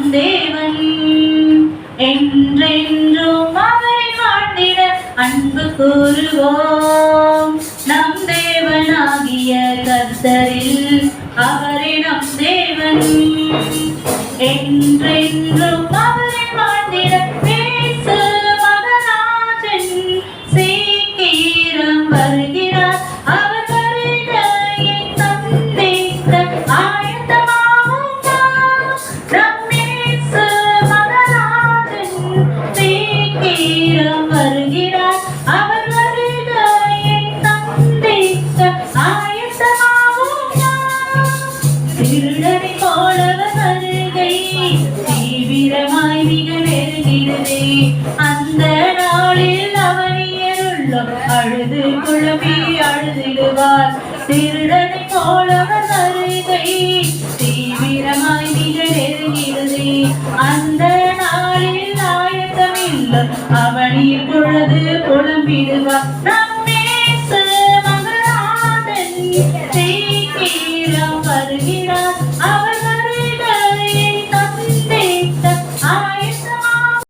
நம் தேவன் என்றென்றும் அவரை வாழ்ந்திட அன்பு கூறுவோம். நம் தேவனாகிய கர்த்தரில் அவரை நம் தேவன். என்றென்றும் அவரை வாழ்ந்திட பேசு மகராஜன். சீக்கிரம் சோழவ வருகை தீவிரமாய் மிக நெருங்கிறதே அந்த நாளில் அவனியருள்ளம் அழுது குழம்பி அழுதிடுவார். திருடனை போலவர் வருகை தீவிரமாய் மிக நெருங்கிறதே அந்த நாளில்